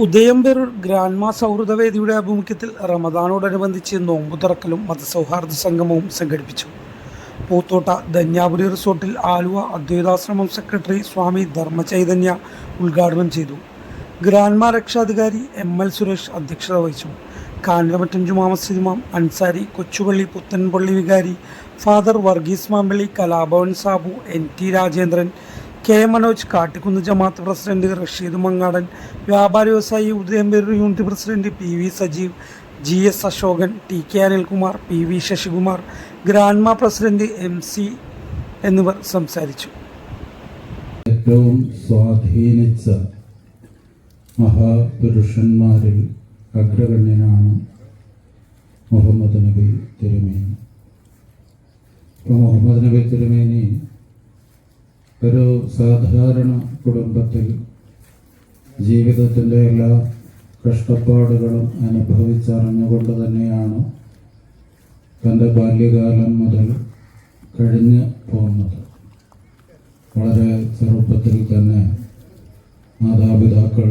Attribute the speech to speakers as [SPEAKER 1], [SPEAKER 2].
[SPEAKER 1] Udayamperoor grandma സൗഹൃദവേദിയുടെ ആഭിമുഖ്യത്തിൽ റമദാനോടനുബന്ധിച്ച് നോമ്പു തുറക്കലും മതസൗഹാർദ്ദ സംഗമവും സംഘടിപ്പിച്ചു. പൂത്തോട്ട ധന്യാപുരി റിസോർട്ടിൽ ആലുവ അദ്വൈതാശ്രമം സെക്രട്ടറി സ്വാമി ധർമ്മചൈതന്യ ഉദ്ഘാടനം ചെയ്തു. ഗ്രാൻഡ്മാ രക്ഷാധികാരി എം എൽ സുരേഷ് അധ്യക്ഷത വഹിച്ചു. കാനലമറ്റം ജുമാ അൻസാരി കൊച്ചുപള്ളി പുത്തൻപള്ളി വികാരി father Varghese Mampally Kalabhavan Sabu N T Rajendran K Manoj Kattikkunnu ജമാഅത്ത് പ്രസിഡന്റ് റഷീദ് മങ്ങാടൻ വ്യാപാര വ്യവസായി Udayamperoor unit president P V Sajeev G S Ashokan T K Anilkumar P V Sasikumar grandma president M C എന്നിവർ സംസാരിച്ചു.
[SPEAKER 2] ഏറ്റവും സ്വാധീനിച്ച മഹാപുരുഷന്മാരിൽ അഗ്രഗണ്യനാണ് മുഹമ്മദ് നബി തിരുമേനി. മുഹമ്മദ് നബി തിരുമേനി ഒരു സാധാരണ കുടുംബത്തിൽ ജീവിതത്തിന്റെ എല്ലാ കഷ്ടപ്പാടുകളും അനുഭവിച്ചറിഞ്ഞുകൊണ്ട് തന്നെയാണ് തന്റെ ബാല്യകാലം മുതൽ കഴിഞ്ഞു പോകുന്നത്. വളരെ ചെറുപ്പത്തിൽ തന്നെ മാതാപിതാക്കൾ